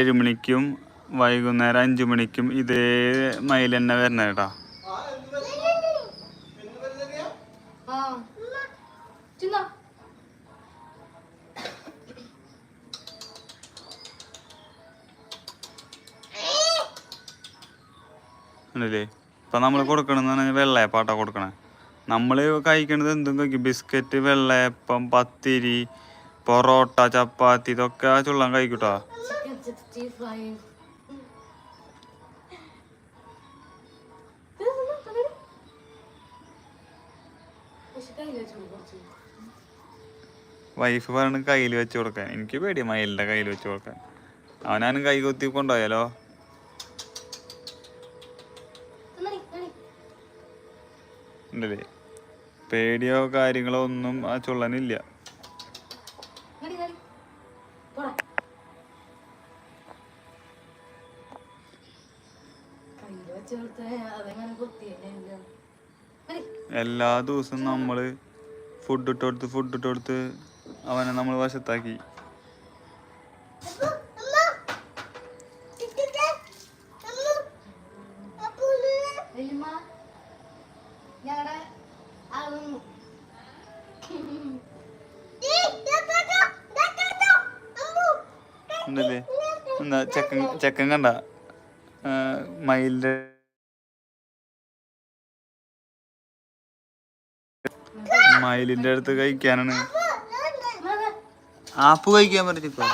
ഏഴ് മണിക്കും വൈകുന്നേരം അഞ്ചു മണിക്കും ഇതേ മയിൽ തന്നെ വരണ കേട്ടാ ഉണ്ടല്ലേ ഇപ്പൊ നമ്മൾ കൊടുക്കണെന്ന് പറഞ്ഞാൽ വെള്ളയപ്പാട്ടാ കൊടുക്കണേ. നമ്മൾ കഴിക്കണത് എന്തും കഴിക്കും. ബിസ്ക്കറ്റ് വെള്ളയപ്പം പത്തിരി പൊറോട്ട ചപ്പാത്തി ഇതൊക്കെ ആ ചുള്ളൻ കഴിക്കൂട്ടോ. സിക്സ്റ്റി ഫൈവ് വൈഫ് പറയണ കയ്യിൽ വെച്ച് കൊടുക്കാൻ. എനിക്ക് പേടി മയിലിന്റെ കയ്യിൽ വെച്ച് കൊടുക്കാൻ. അവനാനും കൈ കൊത്തി കൊണ്ടുപോയാലോ? നടി ഉണ്ടല്ലേ? പേടിയോ കാര്യങ്ങളോ ഒന്നും ആ ചുള്ളനില്ല. എല്ലാ ദിവസവും നമ്മൾ ഫുഡ് ഇട്ട് കൊടുത്ത് ഫുഡ് ഇട്ട് കൊടുത്ത് അവനെ നമ്മൾ വശത്താക്കി എന്താ ചെക്കൻ ചെക്കൻ കണ്ട? മയിലിന്റെ മയിലിന്റെ അടുത്ത് കഴിക്കാനാണ്. ആപ്പ് കഴിക്കാൻ പറ്റിപ്പോ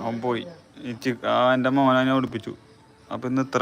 അവൻ പോയി. ആ എന്റെ മോനെ ഞാൻ ഒടിപ്പിച്ചു അപ്പൊ ഇന്ന് ഇത്ര